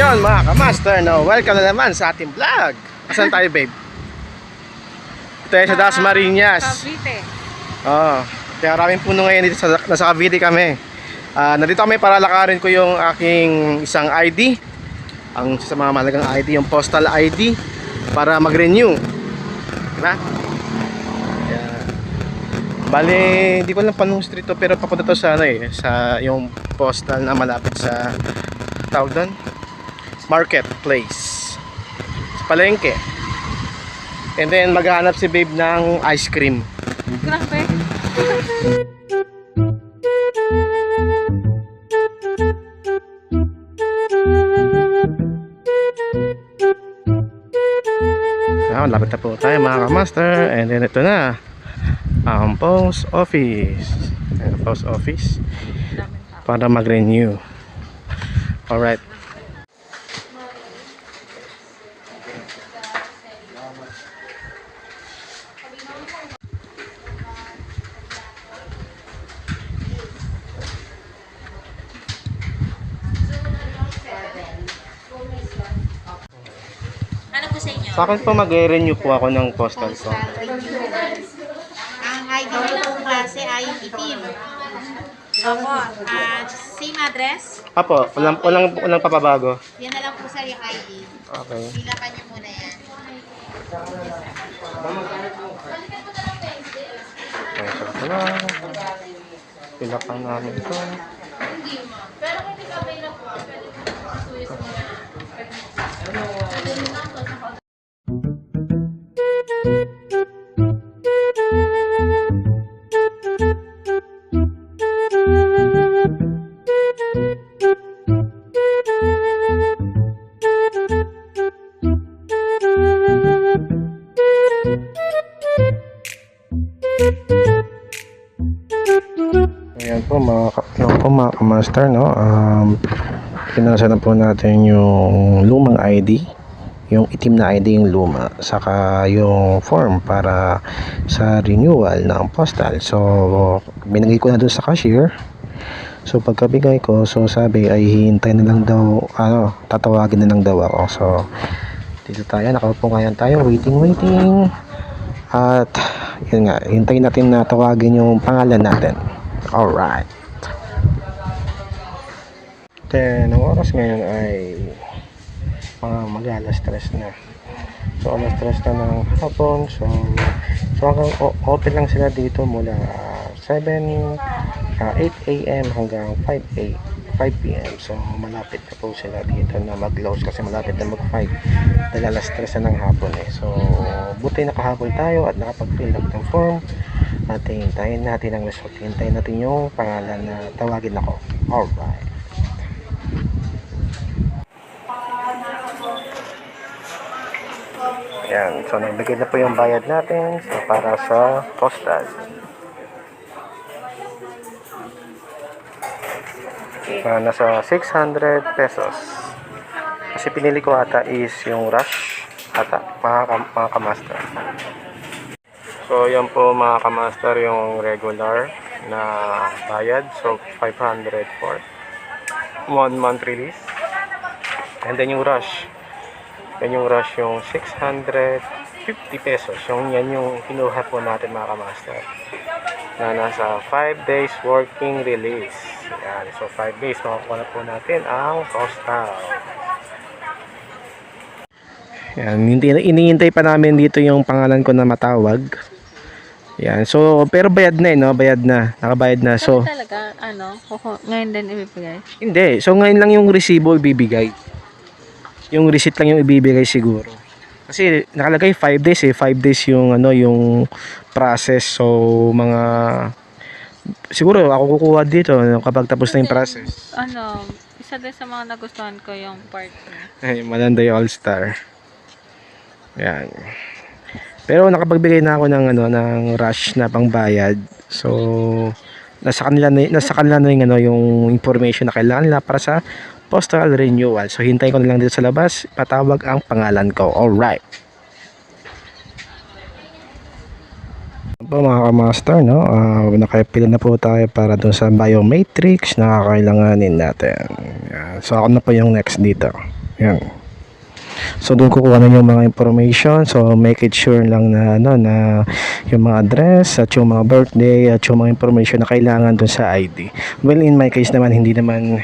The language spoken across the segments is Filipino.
Ayun mga kamaster, no? welcome na naman sa ating vlog. Asan tayo babe? Ito ay sa Das Marinas. Cavite. Oo. Kaya maraming puno ngayon dito sa nasa Cavite kami. Ah, nandito kami para lakarin ko yung aking isang ID. Ang sa mga malagang ID, yung postal ID para mag-renew. Diba? Kaya, bali, hindi ko lang panong street to pero papunta to sa ano eh, sa yung postal na malapit sa tawag doon? Marketplace. Sa palengke. And then maghahanap si babe ng ice cream. Grabe. Ah, lapit na po tayo mga kamaster. And then ito na. Ang post office. Ang post office. Para mag-renew. Alright. Ano po sa akin po mag-renew po ako ng postal ko. Ang ID nila po klase ay itim. Opo. Ah, same address. Apo, walang, walang, walang papabago. Yan na lang po sa yung ID. Okay. Bilakan niyo muna yan. Okay, so ito na. Pilakan namin ito. Kamaster, no? Um, pinasa na po natin yung lumang ID. Yung itim na ID yung luma. Saka yung form para sa renewal ng postal. So, binigay ko na dun sa cashier. So, pagkabigay ko, so sabi ay hihintay na lang daw, ano, tatawagin na lang daw ako. So, dito tayo, nakaupo ngayon tayo, waiting, waiting. At, yun nga, hintayin natin na tawagin yung pangalan natin. Alright. Then, ang oras ngayon ay mga mag-alas stress na. So, alas stress na ng hapon. So, so hanggang open lang sila dito mula ah, 7, ah, 8 a.m. hanggang 5 a 5 p.m. So, malapit na po sila dito na mag-close kasi malapit na mag-5 dahil alas stress na ng hapon eh. So, buti nakahabol tayo at nakapag-fill up ng form at hintayin natin ang result. Hintayin natin yung pangalan na tawagin ako. Alright. Yan. So, nagbigay na po yung bayad natin so, para sa postal. Ah, nasa 600 pesos. Kasi pinili ko ata is yung rush ata, mga, kam- mga kamaster. So, yan po mga kamaster yung regular na bayad. So, 500 for one month release. And then yung rush. Yan yung rush yung 650 pesos. Yung yan yung kinuha po natin mga kamaster. Na nasa 5 days working release. Yan. So 5 days makukuha na po natin ang postal. Yan, hindi iniintay pa namin dito yung pangalan ko na matawag. Yan. So, pero bayad na eh, no? Bayad na. Nakabayad na. So, talaga, ano, ngayon din ibibigay. hindi. So, ngayon lang yung resibo ibibigay. Yung receipt lang yung ibibigay siguro. Kasi nakalagay 5 days eh. 5 days yung ano, yung process. So, mga siguro ako kukuha dito no, kapag tapos na yung process. Ano, isa din sa mga nagustuhan ko yung part. Ay, Malanday All-Star. Yan. Pero nakapagbigay na ako ng ano ng rush na pangbayad. So nasa kanila na, nasa kanila na yung ano yung information na kailangan nila para sa postal renewal. So hintayin ko na lang dito sa labas, patawag ang pangalan ko. All right. po mga kamaster, no? Uh, nakapila na po tayo para dun sa biomatrix na kakailanganin natin. Yan. So ako na po yung next dito. Yan. So doon kukuha na yung mga information. So make it sure lang na ano na yung mga address at yung mga birthday at yung mga information na kailangan doon sa ID. Well in my case naman hindi naman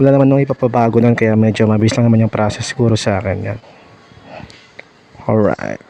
wala naman nung ipapabago nun kaya medyo mabilis lang naman yung process siguro sa akin yan. Alright.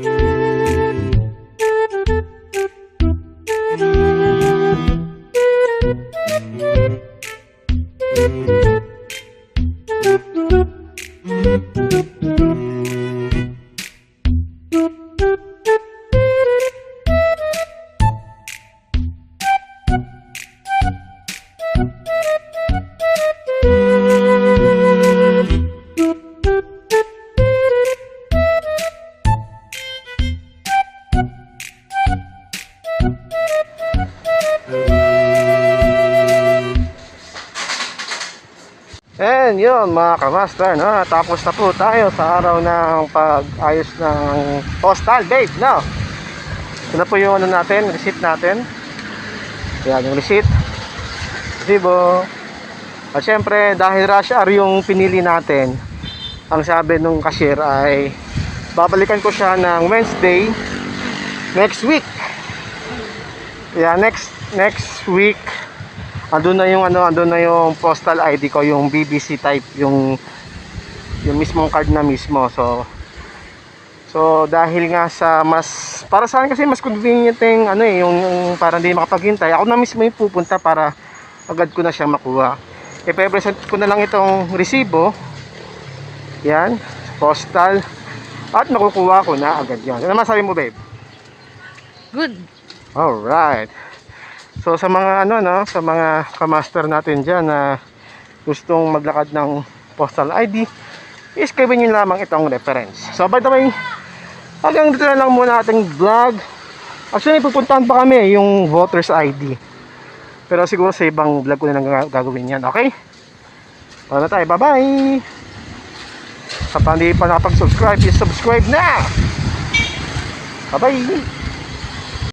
Bye. And yun mga kamaster, no? tapos na po tayo sa araw ng pag-ayos ng postal babe, no? Ito na po yung ano natin, receipt natin. Yan yung receipt. Resibo. At syempre, dahil rush hour yung pinili natin, ang sabi nung cashier ay babalikan ko siya ng Wednesday next week. Yeah, next next week andun na yung ano, andun na yung postal ID ko, yung BBC type, yung yung mismong card na mismo. So So dahil nga sa mas para sa akin kasi mas convenient yung ano eh, yung, yung para hindi makapaghintay. Ako na mismo yung pupunta para agad ko na siya makuha. I-present ko na lang itong resibo. Yan, postal. At makukuha ko na agad yan. Ano masabi mo, babe? Good. Alright. So sa mga ano no, sa mga kamaster natin diyan na gustong maglakad ng postal ID, i-scribe niyo lamang itong reference. So by the way, hanggang dito na lang muna ating vlog. Actually, pupuntahan pa kami yung voter's ID. Pero siguro sa ibang vlog ko na lang ga- gagawin yan, okay? Wala na tayo, bye-bye! Sa hindi pa nakapag-subscribe, subscribe na! Bye-bye!